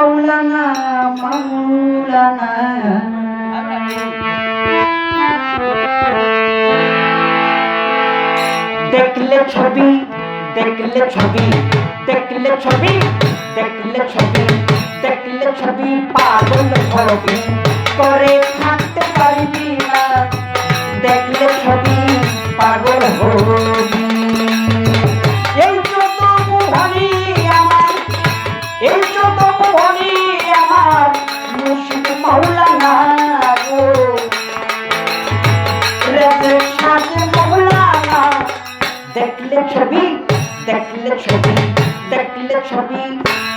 মৌলানা মৌলানা দেখলে ছবি দেখলে ছবি দেখলে ছবি দেখলে ছবি দেখলে ছবি, পাগল হবি করে থাকতে পারবি না, দেখলে ছবি, পাগল হবি। মোহনী আমার মুর্শিদ মৌলানা গো। সাজে মৌলানা, দেখলে ছবি দেখলে ছবি দেখলে ছবি,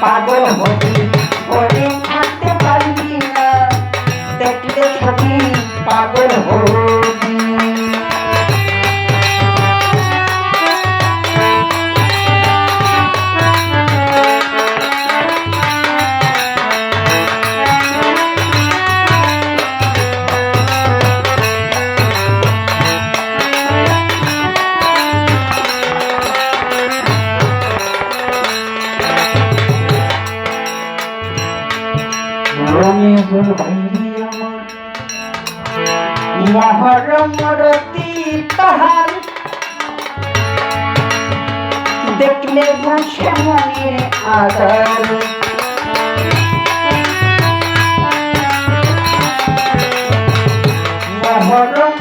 পাগল হবি পরে থাকতে পারবি না। দেখলে ছবি, পাগল হবি। বাইরে আমার মহরম রতি তাহার দেখলে ভাসে মনের আদার মহরম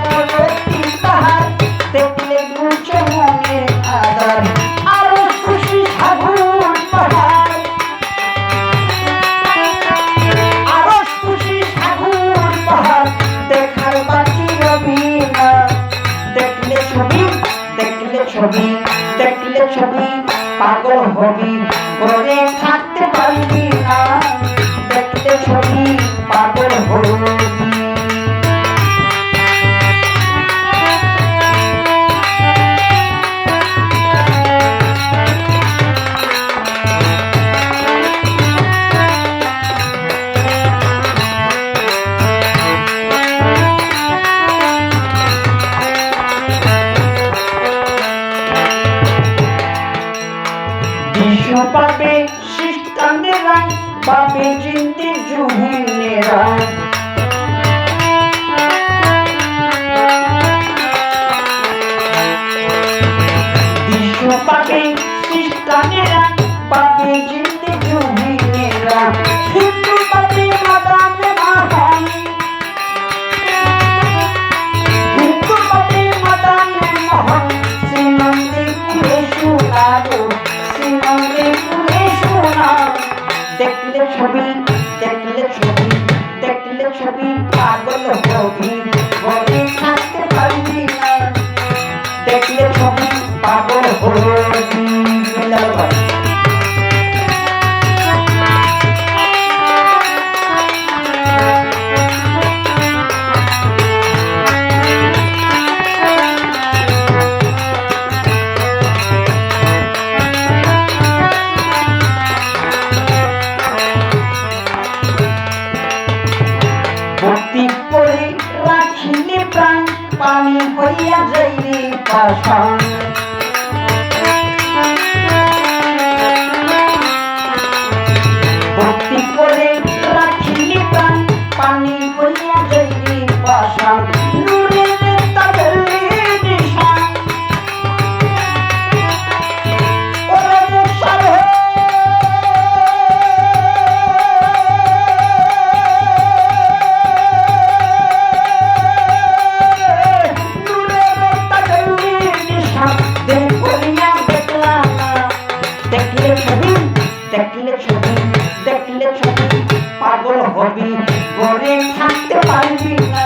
পাগল হবি। ওরে থাকতে পারবি না দেখতে ছবি পাবে শিষ্টানেরা পাবে চিন্তি জুহিনেরা বিশ্ব পাবে শিষ্টানেরা পাবে চিন্তি জুহিনেরা মাহান হিন্দু পাবে ছবি, দেখলে ছবি দেখলে ছবি, পাগল হবি ঘরে থাকতে পারবি না। দেখলে ছবি, পাগল হবি Hong Kong. ছবি দেখলে ছবি দেখলে ছবি পাগল হবি ঘরে থাকতে পারবি না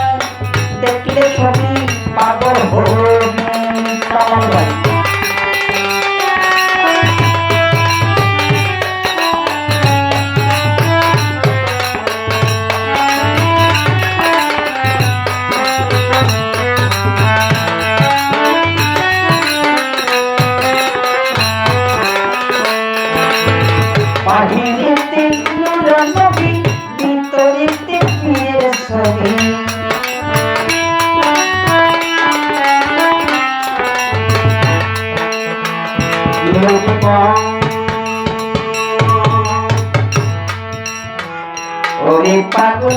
দেখলে ছবি, পাগল হবি। ওরে পাগল